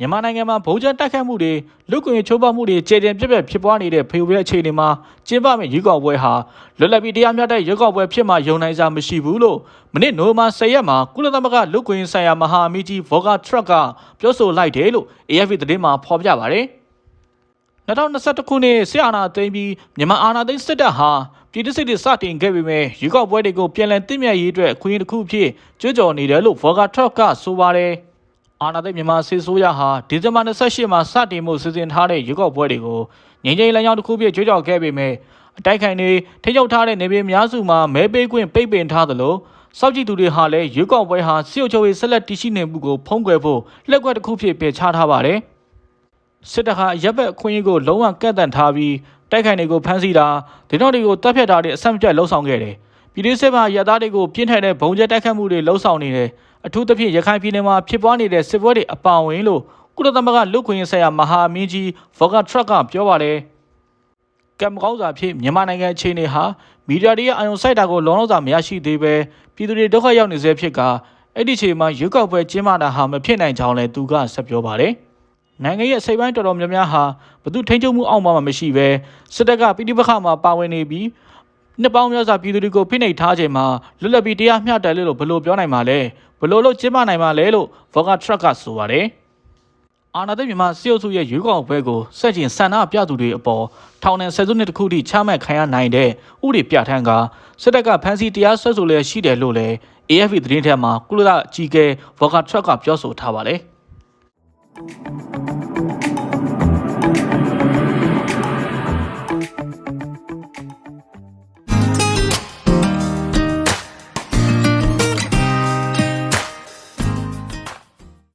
မြန်မာနိုင်ငံမှာဗုံးကျန်းတိုက်ခတ်မှုတွေလူ့ကွန်ရေးချိုးဖောက်မှုတွေကျေကျင်ပြက်ပြက်ဖြစ်ပွားနေတဲ့ဖေဖေအခြေအနေမှာကျင်းပမယ့်ရွေးကောက်ပွဲဟာလွတ်လပ်ပြီးတရားမျှတတဲ့ရွေးကောက်ပွဲဖြစ်မှယုံနိုင်စားမရှိဘူးလို့မနစ်နိုဝင်ဘာ10ရက်မှာကုလသမဂ္ဂလူ့ကွန်ရေးဆိုင်ရာမဟာအမီကြီးဗော်ဂါထရက်ကပြောဆိုလိုက်တယ်လို့ AFP သတင်းမှာဖော်ပြပါတယ်2021ခုနှစ်ဆီအာနာသိမ်းပြီးမြန်မာအာဏာသိမ်းစစ်တပ်ဟာပြည်သူစစ်တွေစတင်ခဲ့ပေမဲ့ရွေးကောက်ပွဲတွေကိုပြန်လည်တည်မြဲရေးအတွက်အခွင့်အရေးတစ်ခုအဖြစ်ကြွကြော်နေတယ်လို့ Voga Truck ကဆိုပါတယ်။ အာဏာသိမ်းမြန်မာစစ်ဆိုးရဟာဒီဇင်ဘာ28မှာစတင်မှုစီစဉ်ထားတဲ့ရွေးကောက်ပွဲတွေကိုငြိမ်းချမ်းရေးလမ်းကြောင်းတစ်ခုအဖြစ်ကြွကြော်ခဲ့ပေမဲ့အတိုက်ခိုင်တွေထိချုပ်ထားတဲ့နေပြည်များစုမှာမဲပေးခွင့်ပိတ်ပင်ထားသလိုစောက်ကြည့်သူတွေဟာလည်းရွေးကောက်ပွဲဟာစစ်အုပ်ချုပ်ရေးဆက်လက်တည်ရှိနေမှုကိုဖုံးကွယ်ဖို့လက်ကွက်တစ်ခုဖြစ်ပယ်ချထားပါတယ်။စစ်တပ်ဟာရပ်ဘက်အခွင့်အရေးကိုလုံးဝကန့်သတ်ထားပြီးတိုက်ခိုင်တွေကိုဖမ်းဆီးတာဒေသတွေကိုတပ်ဖြတ်တာတွေအဆက်မပြတ်လှုံ့ဆော်ခဲ့တယ်။ ပြည်သူ့စစ်မှရသားတွေကိုပြင်းထန်တဲ့ဘုံကျဲတိုက်ခတ်မှုတွေလှုံ့ဆော်နေတယ်။အထူးသဖြင့်ရခိုင်ပြည်နယ်မှာဖြစ်ပွားနေတဲ့စစ်ပွဲတွေအပါအဝင်လို့ကုလသမဂ္ဂလူ့ခွင့်ရေးဆိုင်ရာမဟာအမင်းကြီးဗော်ဂါထရက်ကပြောပါတယ်။ကံမကောင်းစွာဖြင့်မြန်မာနိုင်ငံအခြေအနေဟာမီဒီယာတွေရဲ့အာရုံစိုက်တာကိုလုံးလုံးစွာမရရှိသေးပဲပြည်သူတွေဒုက္ခရောက်နေစေဖြစ်ကအဲ့ဒီအချိန်မှာရွေးကောက်ပွဲကျင်းပတာဟာမဖြစ်နိုင်ကြောင်းလည်းသူကဆက်ပြောပါတယ်။နိုင်ငံရဲ့စိတ်ပိုင်းတော်တော်များများဟာဘသူထိန်းချုပ်မှုအောက်မှာမရှိဘဲစစ်တပ်ကပြည်ပခါမှာပါဝင်နေပြီး နှစ်ပေါင်းများစွာပြည်သူတွေကိုဖိနှိပ်ထားချိန်မှာလွတ်လပ်ပြီးတရားမျှတတယ်လို့ဘယ်လိုပြောနိုင်မှာလဲဘယ်လိုလုပ်ကျင်းပနိုင်မှာလဲလို့ဗော်ဂါထရက်ကဆိုပါတယ်အာနာသိမြန်မာစီအုပ်စုရဲ့ရွေးကောက်ပွဲကိုစက်ကျင်ဆန္ဒပြသူတွေအပေါ်ထောင်ဒဏ်ဆယ်စုနှစ်တခုထိချမှတ်ခံရနိုင်တဲ့ဥပဒေပြဋ္ဌာန်းကစစ်တပ်ကဖမ်းဆီးတရားစွဲဆိုလျက်ရှိတယ်လို့လည်း AFP သတင်းထဲမှာကုလသမဂ္ဂအကြီးအကဲဗော်ဂါထရက်ကပြောဆိုထားပါတယ်